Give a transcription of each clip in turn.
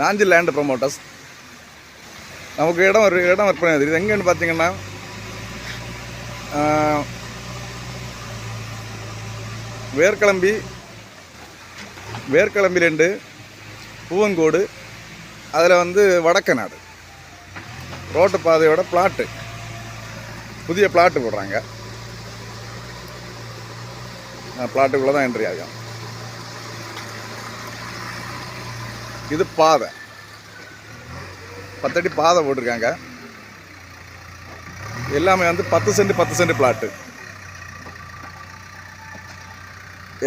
Nanjil land promoters நமக்கு இடம் ஒரு இடம் விற்பனை ஆகுது இது எங்கேன்னு பார்த்தீங்கன்னா வேர்க்கிளம்பி வேர்க்கிளம்பி ரெண்டு பூவங்கோடு அதில் வந்து வடக்க நாடு ரோட்டு பாதையோட பிளாட்டு புதிய பிளாட்டு போடுறாங்க. பிளாட்டுக்குள்ளே தான் என்ட்ரி ஆகும் இது பாதை. பத்தடி பாதை போட்டிருக்காங்க. எல்லாமே வந்து பத்து சென்ட் பத்து சென்ட் பிளாட்டு.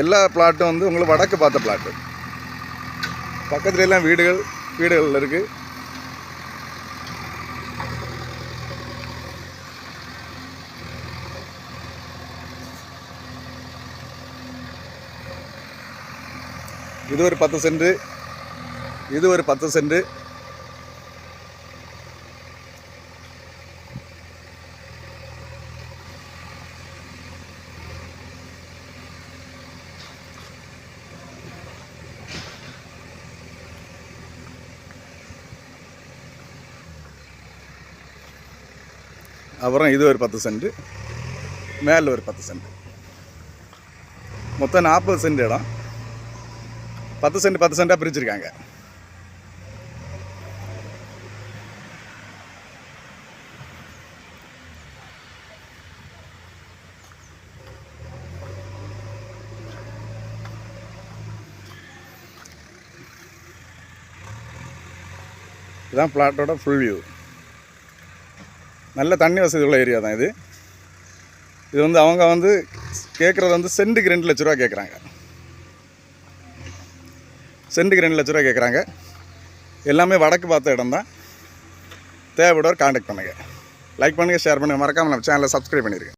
எல்லா பிளாட்டும் வந்து உங்களுக்கு வடக்கு பார்த்த பிளாட்டு. பக்கத்துல எல்லாம் வீடுகள் வீடுகள் இருக்கு. இது ஒரு பத்து சென்ட். இது ஒரு பத்து சென்ட் அப்புறம் இது ஒரு பத்து சென்ட் மேலே ஒரு பத்து சென்ட் மொத்தம் நாற்பது சென்ட் இடம். பத்து சென்ட் பத்து சென்ட்டாக பிரிச்சிருக்காங்க. இதுதான் பிளாட்டோட ஃபுல் வியூ நல்ல தண்ணி வசதி உள்ள ஏரியா தான் இது. இது வந்து அவங்க வந்து கேட்குறது வந்து சென்ட்டுக்கு ரெண்டு லட்ச ரூபா கேட்குறாங்க சென்ட்டுக்கு ரெண்டு லட்ச ரூபா கேட்குறாங்க எல்லாமே வடக்கு பார்த்த இடம் தான் தேவைப்படுவர் காண்டாக்ட் பண்ணுங்கள் லைக் பண்ணுங்கள் ஷேர் பண்ணுங்கள் மறக்காமல் நம்ம சேனலை சப்ஸ்கிரைப் பண்ணியிருக்கேன்